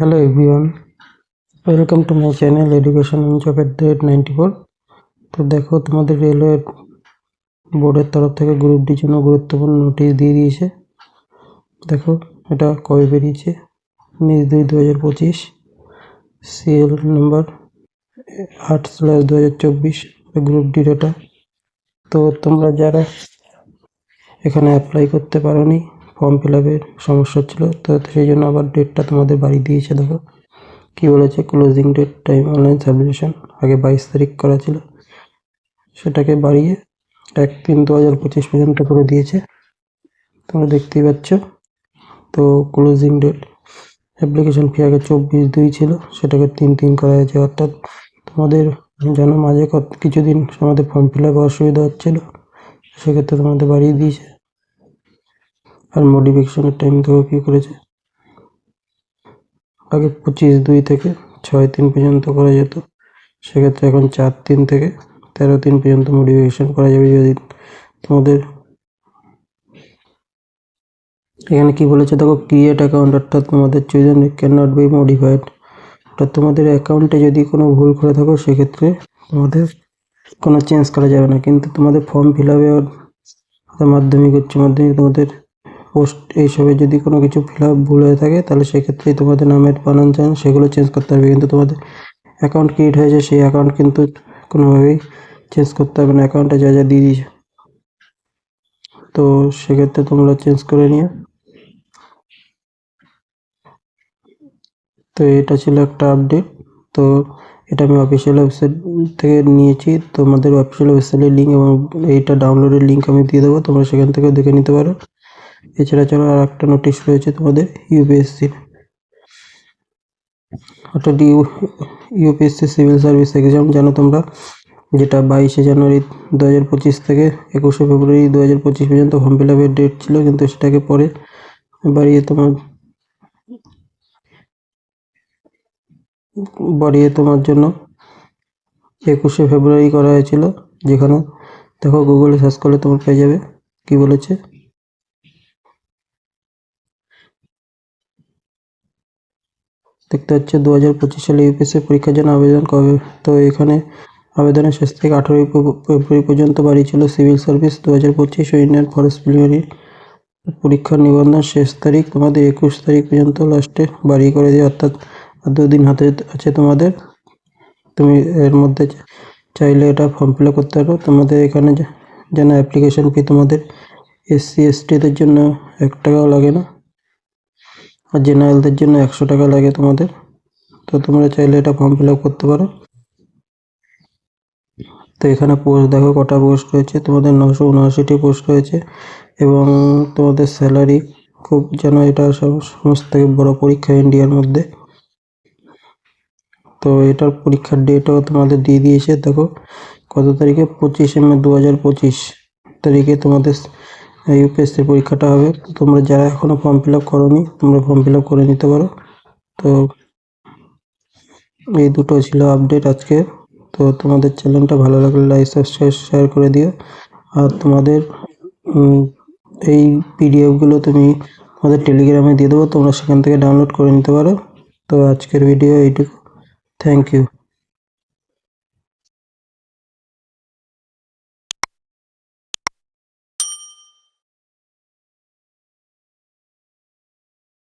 hello everyone, welcome to my channel, education and job at the 94 তো দেখো, তোমাদের railway বোর্ডের তরফ থেকে গ্রুপ ডির জন্য গুরুত্বপূর্ণ নোটিশ দিয়ে দিয়েছে। দেখো, এটা কবে বেরিয়েছে? উনিশ দুই দু হাজার পঁচিশ সিএল নাম্বার আট স্ল্যাশ দু হাজার চব্বিশ গ্রুপ ডির এটা। তো তোমরা যারা এখানে অ্যাপ্লাই করতে পারোনি ফর্ম ফিল আপের সমস্যা ছিল তো সেই জন্য আবার ডেটটা তোমাদের বাড়িয়ে দিয়েছে, দেখো। কি বলেছে? Closing date time online submission আগে বাইশ তারিখ করা ছিল। সেটাকে বাড়িয়ে এক তিন দু হাজার পঁচিশ পর্যন্ত করে দিয়েছে। তোমরা দেখতেই পাচ্ছ। তো ক্লোজিং ডেট অ্যাপ্লিকেশন ফি আগে চব্বিশ দুই ছিল, সেটাকে তিন তিন করা হয়েছে। অর্থাৎ তোমাদের যেন মাঝে কিছুদিন আমাদের ফর্ম ফিল আপে অসুবিধা হচ্ছিল, সেক্ষেত্রে তোমাদের বাড়িয়ে দিয়েছে। আর মডিফিকেশনের টাইম দেখো কী করেছে। আগে পঁচিশ দুই থেকে ছয় তিন পর্যন্ত করা যেত। সেক্ষেত্রে এখন চার তিন থেকে তেরো তিন পর্যন্ত মডিফিকেশন করা যাবে যদি তোমাদের। এখানে কি বলেছে? দেখো ক্রিয়েট অ্যাকাউন্ট অর্থাৎ তোমাদের chosen can not be modified অর্থাৎ তোমাদের অ্যাকাউন্টে যদি কোনো ভুল করে থাকো, সেক্ষেত্রে তোমাদের কোনো চেঞ্জ করা যাবে না। কিন্তু তোমাদের ফর্ম ফিল আপে মাধ্যমিক, উচ্চ মাধ্যমিক তোমাদের পোস্ট এইসবে যদি কোনো কিছু ফিল আপ ভুল হয়ে থাকে, তাহলে সেক্ষেত্রে তোমাদের নামের বানান চান, সেগুলো চেঞ্জ করতে হবে। কিন্তু তোমাদের অ্যাকাউন্ট ক্রিয়েট হয়েছে সেই অ্যাকাউন্ট কিন্তু কোনোভাবেই চেঞ্জ করতে হবে না। অ্যাকাউন্টে যা যা দিয়ে দিয়েছে। তো সেক্ষেত্রে তোমরা চেঞ্জ করে নিও। তো এটা ছিল একটা আপডেট তো এটা আমি অফিসিয়াল ওয়েবসাইট থেকে নিয়েছি। তোমাদের অফিসিয়াল ওয়েবসাইটের লিঙ্ক এবং এইটা ডাউনলোডের লিঙ্ক আমি দিয়ে দেবো। তোমরা সেখান থেকে দেখে নিতে পারো। এছাড়া চলো আর একটা নোটিশ রয়েছে তোমাদের ইউপিএসসির অর্থাৎ U UPSC civil service exam জানো তোমরা, যেটা বাইশে জানুয়ারি দু হাজার পঁচিশ থেকে একুশে ফেব্রুয়ারি দু হাজার পঁচিশ পর্যন্ত ফর্ম ফিল আপের ডেট ছিল, কিন্তু সেটাকে পরে বাড়িয়ে তোমার বাড়িয়ে তোমার জন্য একুশে ফেব্রুয়ারি করা হয়েছিল, যেখানে দেখো গুগলে সার্চ করলে তোমার পেয়ে যাবে, কি বলেছে? দেখতে হচ্ছে দু হাজার পঁচিশ সালে ইউপিএসসি পরীক্ষার জন্য আবেদন কবে? তো এখানে আবেদনের শেষ থেকে আঠেরোই ফেব্রুয়ারি পর্যন্ত বাড়িয়েছিল সিভিল সার্ভিস দু হাজার পঁচিশ ও ইন্ডিয়ান ফরেস্ট প্রিলিমিনারি পরীক্ষার নিবন্ধন শেষ তারিখ, তোমাদের একুশ তারিখ পর্যন্ত লাস্টে বাড়িয়ে করে দিয়ে অর্থাৎ দুদিন হাতে আছে তোমাদের। তুমি এর মধ্যে চাইলে এটা ফর্ম ফিল করতে পারো। তোমাদের এখানে যেন অ্যাপ্লিকেশন ফি তোমাদের এসসি এসটিদের জন্য এক টাকাও লাগে না। আর জেনারেলদের জন্য একশো টাকা লাগে তোমাদের। তো তোমরা চাইলে এটা ফর্ম ফিল করতে পারো। তো এখানে পোস্ট দেখো, কটা পোস্ট রয়েছে। তোমাদের নশো উনআশিটি পোস্ট রয়েছে এবং তোমাদের স্যালারি খুব যেন এটা সব সমস্ত থেকে বড় পরীক্ষা ইন্ডিয়ার মধ্যে। তো এটার পরীক্ষার ডেটও তোমাদের দিয়ে দিয়েছে। দেখো, কত তারিখে? পঁচিশে মে দু হাজার পঁচিশ তারিখে তোমাদের ইউপিএসসির পরীক্ষাটা হবে। তোমরা যারা এখনও ফর্ম ফিল আপ করোনি, তোমরা ফর্ম ফিল আপ করে নিতে পারো। তো এই দুটো ছিল আপডেট আজকে। তো তোমাদের চ্যানেলটা ভালো লাগলে লাইক সাবস্ক্রাইব শেয়ার করে দিও। আর তোমাদের এই পিডিএফগুলো তুমি আমাদের টেলিগ্রামে দিয়ে দেবো। তোমরা সেখান থেকে ডাউনলোড করে নিতে পারো। তো আজকের ভিডিও এইটুকু। Thank you